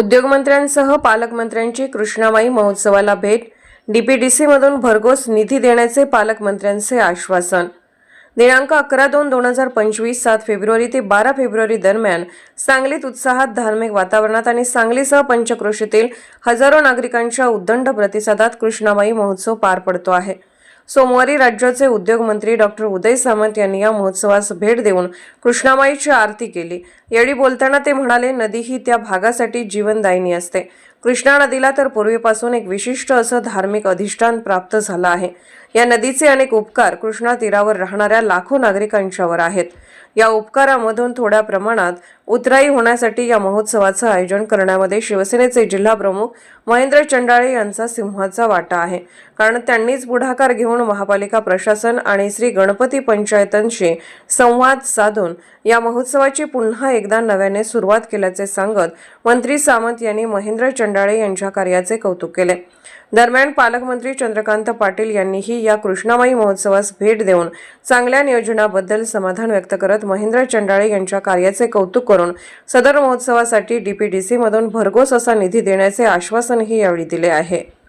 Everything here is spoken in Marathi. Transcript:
उद्योगमंत्र्यांसह पालकमंत्र्यांची कृष्णामाई महोत्सवाला भेट. डीपीडीसी मधून भरघोस निधी देण्याचे पालकमंत्र्यांचे आश्वासन. दिनांक अकरा दोन दोन हजार पंचवीस सात फेब्रुवारी ते बारा फेब्रुवारी दरम्यान सांगलीत उत्साहात धार्मिक वातावरणात आणि सांगलीसह पंचक्रोशीतील हजारो नागरिकांच्या उद्दंड प्रतिसादात कृष्णामाई महोत्सव पार पडतो आहे. सोमवारी राज्याचे उद्योगमंत्री डॉक्टर उदय सामंत यांनी या महोत्सवास भेट देऊन कृष्णामाईची आरती केली. यावेळी बोलताना ते म्हणाले नदी ही त्या भागासाठी जीवनदायिनी असते. कृष्णा नदीला तर पूर्वीपासून एक विशिष्ट असं धार्मिक अधिष्ठान प्राप्त झालं आहे. या नदीचे अनेक उपकार कृष्णा तीरावर राहणाऱ्या लाखो नागरिकांच्यावर आहेत. या उपकारामधून थोड्या प्रमाणात उतराई होण्यासाठी या महोत्सवाचं आयोजन करण्यामध्ये शिवसेनेचे जिल्हा प्रमुख महेंद्र चंडाळे यांचा सिंहाचा वाटा आहे. कारण त्यांनीच पुढाकार घेऊन महापालिका प्रशासन आणि श्री गणपती पंचायतांशी संवाद साधून या महोत्सवाची पुन्हा एकदा नव्याने सुरुवात केल्याचे सांगत मंत्री सामंत यांनी महेंद्र चंडाळे यांच्या कार्याचे कौतुक केले. दरम्यान पालकमंत्री चंद्रकांत पाटील यांनीही या कृष्णामाई महोत्सवास भेट देऊन चांगल्या नियोजनाबद्दल समाधान व्यक्त करत महेंद्र चंडाळे यांच्या कार्याचे कौतुक करून सदर महोत्सवासाठी डीपीडीसीमधून भरघोस असा निधी देण्याचे आश्वासनही यावेळी दिले आहे.